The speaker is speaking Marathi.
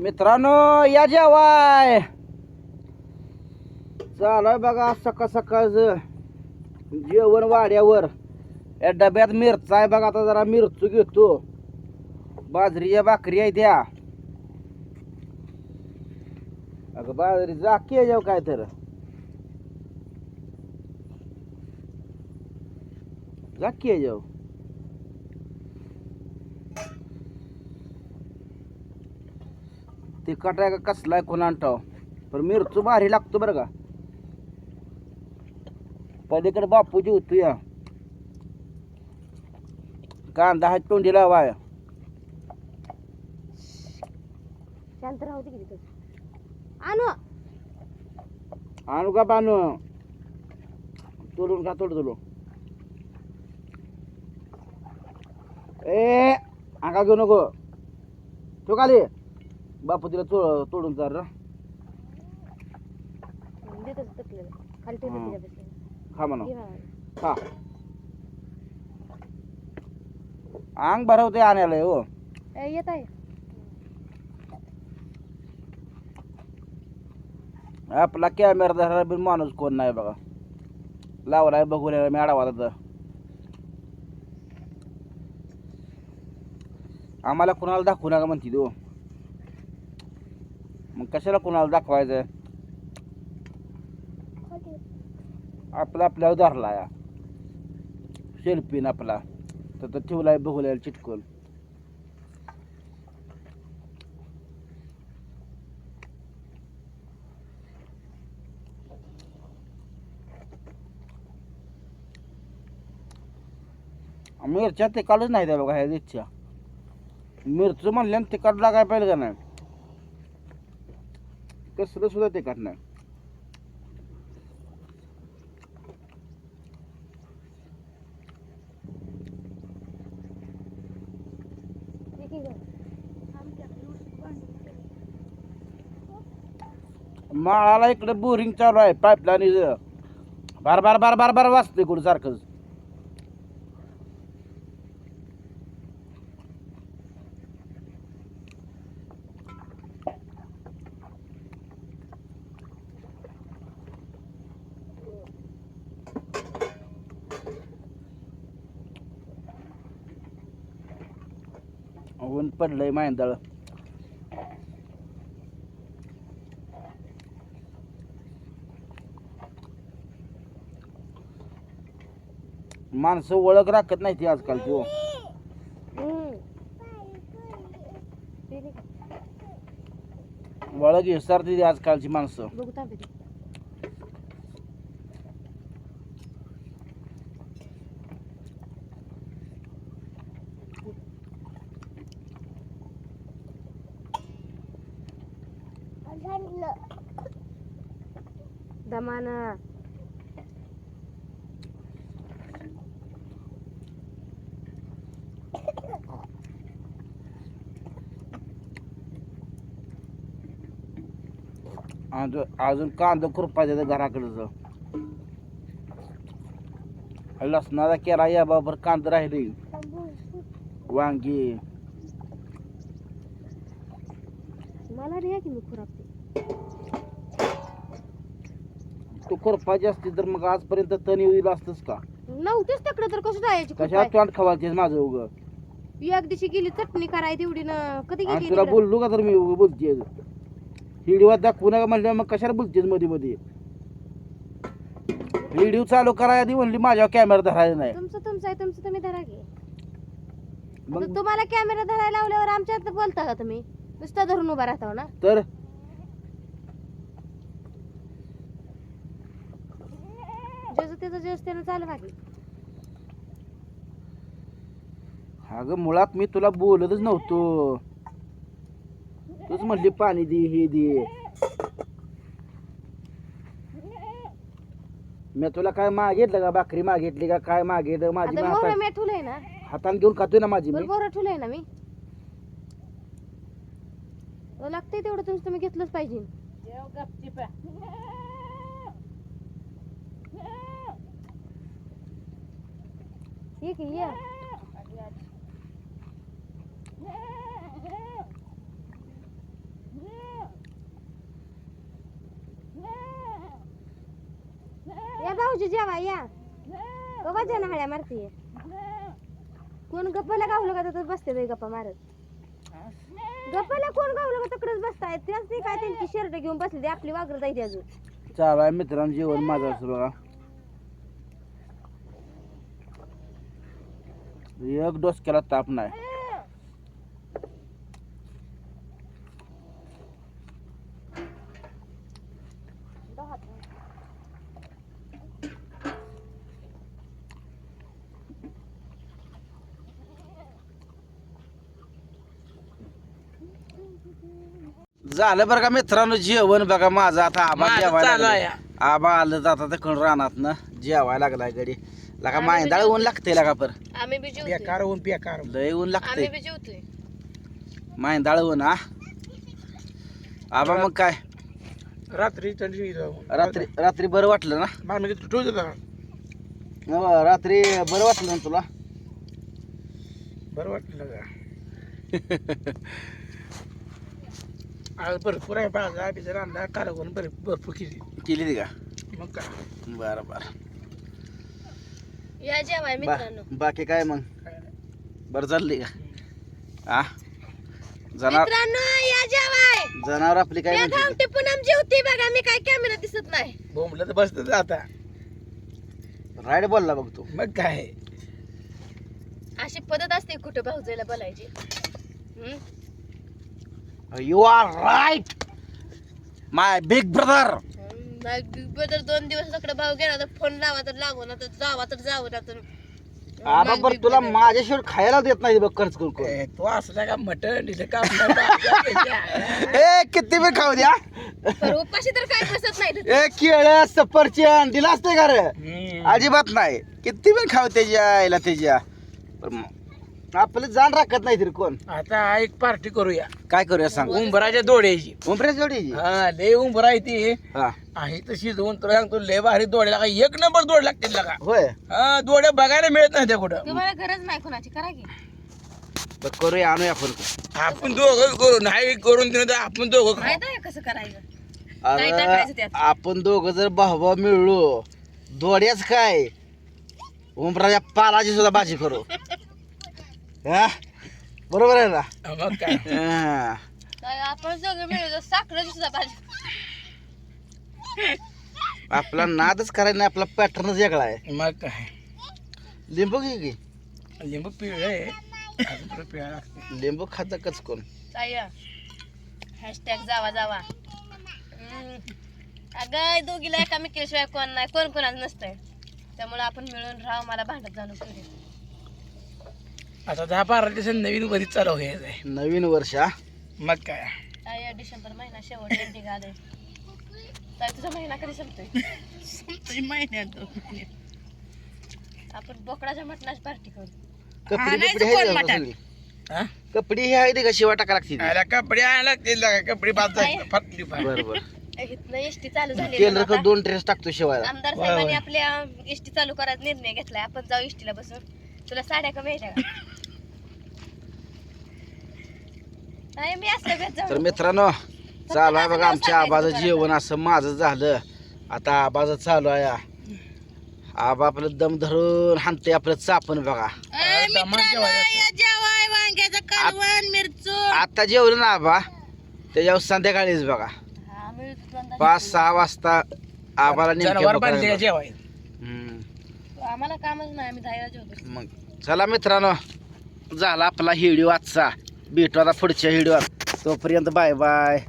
मित्रांनो या जेवाय. चालाय बघा सकाळ सकाळचं जेवण वाड्यावर. या डब्यात मिरचा आहे बघा आता जरा मिरचू घेतो. बाजरीच्या भाकरी आहे त्या. अगं बाजरी जाकी आहे जेव काय तर. जाकी आहे जेव. तिखट आहे का? कसला आहे? कोणा ठाव पण मिरचू भारी लागतो बरं का. पलीकडे बापूजी होतो या. कांदा हा तोंडी लावाय शांत राहू दे किती आणू. आणू का बानू? तोडून का तोड तुलो ए आका घेऊ नको. तो खाली. बापू तिला तोडून चाल र. देतच तकलेलं खाली ठेवलं हं. खा म्हणा. घे बाळा. खा. अंग भरवते आणायला हो. ए, येत आहे आपला कॅमेरा धरायला बिन माणूस कोण नाही बघा. लावलाय बघून यायला मी आडावा तर आम्हाला कुणाला दाखवू नका म्हणते तो मग कशाला कुणाला दाखवायचं? आपला आपल्यावर धरला या. सेल्फीन आपला. तर तो ठेवलाय बघूला चिटकून. मिरच्या तिकडच नाही त्या बघा ह्या इच्छा. मिरचं म्हणल्यानं तिकट लागाय पाहिजे का नाही? कसलं सुद्धा ते करणार. माळाला इकडे बोरिंग चालू आहे पाईपलाईन बार बार बार बार बार वाचते कुठं सारखंच ऊन पडलंय मायंदाळ माणसं ओळख राखत नाही ती आजकालची हो हं. ते गं. ओळख विसरते ती आजकालची माणसं दमान. अजून अजून कांदा पाहिजे देतं घराकडचं लसणाचा केला या बाबर कांदा राहिली. वांगी. मला नाही की मी खुरापते तू खुरपाची असती तर मग आजपर्यंत तण येईल असतंच का? नव्हतेच तिकडे तर कसं जायची कशा तोंड खवायचे माझं उग? एक दिवशी गेली चटणी कराय तेवढी ना कधी गेली तुला? बोललो का तर मी बोलते व्हिडिओ दाखवू नका म्हणलं मग कशाला बोलतेस मध्ये मध्ये? व्हिडिओ चालू करायला आधी म्हणली माझ्यावर कॅमेरा धरायचा नाही. तुमचं तुमचं आहे तुमचं तुम्ही धरा घे तुम्हाला कॅमेरा धरायला लावल्यावर आमच्यात बोलता का तुम्ही? नुसतं धरून उभा राहता हो ना? तर? त्याचं त्यानं चालू अगं मुळात मी तुला बोलतच नव्हतो. तूच म्हणली पाणी दे हे दे. मी तुला काय मागितलं का? भाकरी मागितली का? काय मागितलं? माझी मी आता मोहर हातात मी ठुलय ना. हाताने घेऊन खातोय ना माझी मी? बरोबर ठुलय ना मी. लागतंय तेवढं तुमचं तुम्ही घेतलंच पाहिजे. ठीक आहे या. या भाऊजी जेवा या. बघा ना हळ्या मारते कोण गप्पाला गावलं का तर बसते बाई गप्पा मारत. गप्पाला कोण गावलं का तिकडेच बसताय? त्याच नाही काय त्यांची शर्ट घेऊन बसले आपली वागर जायची अजून. चालू आहे मित्रांनो जेवण माझं असं बघा. एक डोसक्याला ताप नाही. झालं बरं का मित्रांनो जेवण बघा माझं आता आबा माझं जेवायला चालू लागलंय. आहे. आबा आलं तर आता तिकडून रानात ना जेवायला लागलाय गडी लका मायंदाळ ऊन लागते लका पर. आम्ही बी जेवतोय. बेकार होऊन बेकार लय ऊन आम्ही लागते बी जेवतोय. मायंदाळ ऊन हा. आबा मग काय? रात्री थंडी रात्री रात्री बरं वाटलं ना? मामी ठेवू नव, रात्री बरं वाटलं ना तुला? बरं वाटलं का आज भरपूर आहे बरे भरपूर केली. केली ती का? मग बरं बरं. या जेवाय बा- बाकी काय मग? काय नाही. बरं चालली का? हा जनावर मित्रांनो या जेवाय. जनावर आपली काय या म्हणते? गावठी पुनम जेवते बघा मी काय कॅमेरा दिसत नाही. बोंबलं तर बसत आता. राईड बोलला बघ तू. मग काय? अशी पद्धत असते कुठं भाऊजाईला बोलायची. हम्म? You are right my big brother Brother दोन दिवस तिकडे भाऊ गेला तर फोन लावा तर लागू ना तर जावा तर ना तर आबा बरं तुला. माझ्याशिवाय खायला देत नाही बघ खर्च करून ए, तो असला का मटण दिलं का? ए किती बी खाऊ द्या. पण उपाशी तर काय बसत नाही. ए केळ सफरचंद दिला असते का रे. अजिबात नाही. किती पण खाऊ त्याच्या आईला त्याच्या. पण मग आपलं जाण राखत नाही तरी कोण? आता एक पार्टी करूया. काय करूया सांग? उंबराच्या दोड्याची. उमऱ्या जोडी हा लय उंबर आहे ती. हा. आहे तशी दोन तुला सांगतो लय भारी दोडे लागा एक नंबर दोड लागतील लागा. होय. हा दोड्या बघायला मिळत नाही त्या कुठं. तुम्हाला गरज नाही कोणाची करा की. बरं करूया आणूया आपण आपण दोघं करू नाही करून दिलं तर आपण दोघं खाऊ. माहीत आहे कसं करायचं? काय टाकायचं अरे त्यात? आपण दोघं जर भाऊ मिळलो दोड्याच काय? उमराच्या पालाची सुद्धा भाजी करू. हा? बरोबर आहे ना? मग काय? हा. काय आपण सगळं मिळून साखरेची सुद्धा भाजी आपला नादच करायला नाही आपला पॅटर्नच वेगळा आहे. मग काय? लिंबू घे की. लिंबू पिवळं आहे अजून थोडं पिवळं लागते? लिंबू खात कचकून ताई हॅशटॅग जावा जावा. हम्म. अगं दोघीला एकामेकीशिवाय कोण नाही कोण कोणाच नसतंय. त्यामुळे आपण मिळून राहा मला भांडत जाणं पुढे आता दहा बारा नवीन वरी चालू व्हायचं आहे नवीन वर्ष हा? मग काय? ताई डिसेंबर महिना शेवट ताई तुझा महिना कधी संपतोय? आपण बोकडाच्या मटणाची पार्टी करू. कपडे बिपडे आहे का? हा? कपडे हे आहे ते का शिवा टाका लागतील? आला कपडे आणायला लागतील लागा कपडे बाद काय? फाटली फाट बरं बरं. इथनं एसटी चालू झाली दोन ड्रेस टाकतो शिवायला? आमदार साहेबांनी. आपल्या एसटी चालू करायचा निर्णय घेतलाय. आपण जाऊ एसटीला बसून. तुला साड्या कमी येत्या का नाही मी तर जाऊ मित्रांनो चालू आहे बघा आमच्या आबाचं. जेवण असं माझं झालं. आता आबाचं चालू आहे. आबा आपलं दम धरून हाणते आपलं चापण बघा. जेवाय वांग्याचं कालवण मिरचू आता जेवलं ना आबा. त्याच्यावर संध्याकाळीच बघा. हा पाच सहा वाजता आबाला नेमके जनावर बांधले बघायला. जेवाय हम्म. आम्हाला कामच नाही आम्ही जायला जेवतो मग चला मित्रांनो झाला आपला हिडिओ आजचा. भेटू आता पुढच्या हिडिओ तोपर्यंत बाय बाय.